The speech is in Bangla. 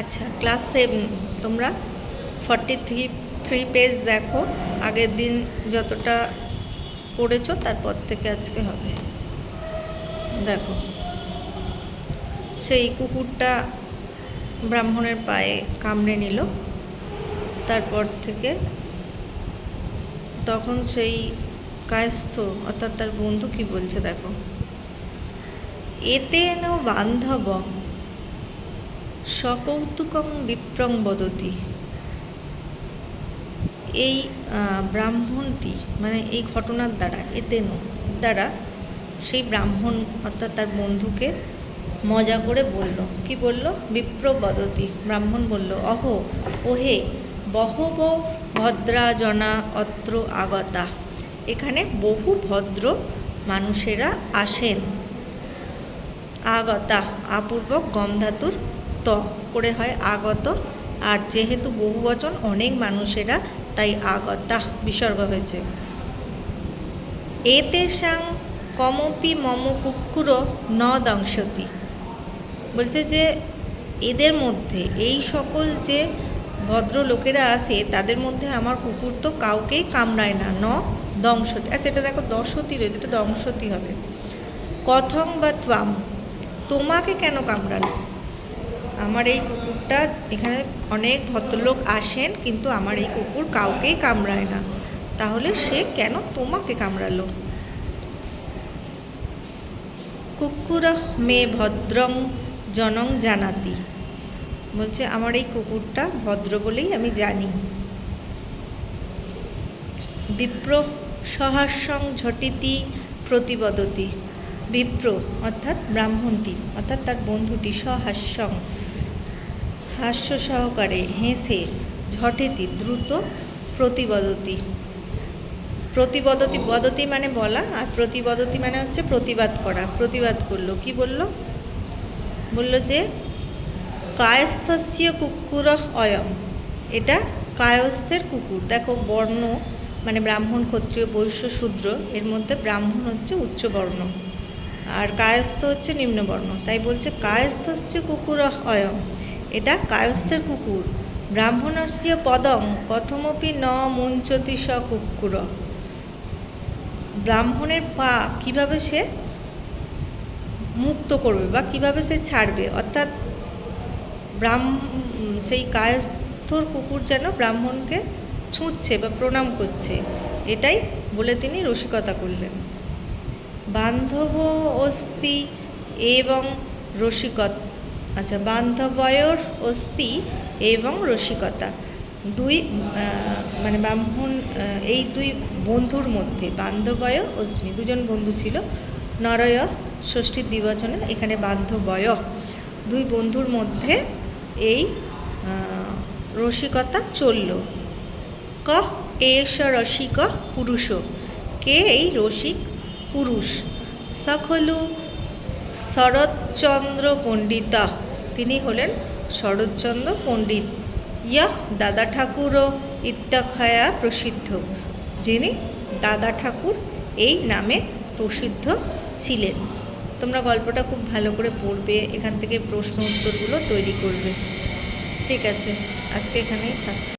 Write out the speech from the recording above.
আচ্ছা ক্লাস সেভেন তোমরা ফর্টি থ্রি থ্রি পেজ দেখো। আগের দিন যতটা পড়েছো, তারপর থেকে আজকে হবে। দেখো। সেই কুকুরটা ব্রাহ্মণের পায়ে কামড়ে নিল। তারপর থেকে তখন সেই কায়স্থ, অর্থাৎ তার বন্ধু কি বলছে দেখো? এতে ন বান্ধব সকৌতুকং বিপ্রং বদতি। এই ব্রাহ্মণটি মানে এই ঘটনার দ্বারা, এতেন, দ্বারা সেই ব্রাহ্মণ অর্থাৎ তার বন্ধুকে মজা করে বলল, কি বলল? বিপ্র বদতি। ব্রাহ্মণ বলল, অহ, ওহে, বহব ভদ্রা জনা অত্র আগতা। এখানে বহু ভদ্র মানুষেরা আসেন। আগতা আপূর্বক গম ধাতুর ত করে হয় আগত। আর যেহেতু বহু বচন, অনেক মানুষেরা তাই আগতা। বিসর্গ হয়েছে। এতে সাং কমপি মম কুকুরও ন দংশতি। বলছে যে, এদের মধ্যে, এই সকল যে ভদ্র লোকেরা আসে তাদের মধ্যে আমার কুকুর তো কাউকেই কামড়ায় না। ন দংশতি। আচ্ছা এটা দেখো, দশতি রয়েছে, এটা দংশতি হবে। কথং বা ত্বাম, তোমাকে কেন কামড়ালো? আমার এই কুকুরটা এখানে অনেক ভদ্রলোক আসেন, কিন্তু আমার এই কুকুর কাউকেই কামড়ায় না। তাহলে সে কেন তোমাকে কামড়ালো? কুকুর মে ভদ্রং জনং জানাতি। বলছে, আমার এই কুকুরটা ভদ্র বলেই আমি জানি। বিপ্র সহাস্যং ঝটিতি প্রতিবদতি। বিপ্র অর্থাৎ ব্রাহ্মণটি, অর্থাৎ তার বন্ধুটি সহাস্যং হাস্য সহকারে হেসে ঝটেতি দ্রুত প্রতিবদতি। প্রতিবদতি, বদতি মানে বলা আর প্রতিবদতি মানে হচ্ছে প্রতিবাদ করা। প্রতিবাদ করল, কি বলল? বলল যে, কায়স্থস্য কুকুর অয়ম। এটা কায়স্থের কুকুর। দেখো, বর্ণ মানে ব্রাহ্মণ, ক্ষত্রিয়, বৈশ্য, শূদ্র, এর মধ্যে ব্রাহ্মণ হচ্ছে উচ্চ বর্ণ আর কায়স্থ হচ্ছে নিম্নবর্ণ। তাই বলছে কায়স্থস্য কুকুর অয়ম। এটা কায়স্থের কুকুর। ব্রাহ্মণস্য পদম কথমপি ন মুঞ্চতি স কুকুর ব্রাহ্মণের পা কীভাবে সে মুক্ত করবে বা কীভাবে সে ছাড়বে? অর্থাৎ ব্রাহ্ম, সেই কায়স্থর কুকুর যেন ব্রাহ্মণকে ছুঁচ্ছে বা প্রণাম করছে, এটাই বলে তিনি রসিকতা করলেন। বান্ধব অস্তি এবং রসিকত আচ্ছা বান্ধবয়র অস্থি এবং রসিকতা। দুই মানে ব্রাহ্মণ এই দুই বন্ধুর মধ্যে বান্ধবয় অস্মি দুজন বন্ধু ছিল, নরয় ষষ্ঠীর দ্বিবচনে, এখানে বান্ধবয় দুই বন্ধুর মধ্যে এই রসিকতা চলল। ক, এষ রসিক পুরুষ, কে এই রসিক পুরুষ? সকলু শরৎচন্দ্র পণ্ডিত তিনি হলেন শরৎচন্দ্র পণ্ডিত ইয়হ, দাদা ঠাকুর ইত্যাখ্যায়া প্রসিদ্ধ। যিনি দাদা ঠাকুর এই নামে প্রসিদ্ধ ছিলেন। তোমরা গল্পটা খুব ভালো করে পড়বে, এখান থেকে প্রশ্ন উত্তরগুলো তৈরি করবে। ঠিক আছে, আজকে এখানেই থাক।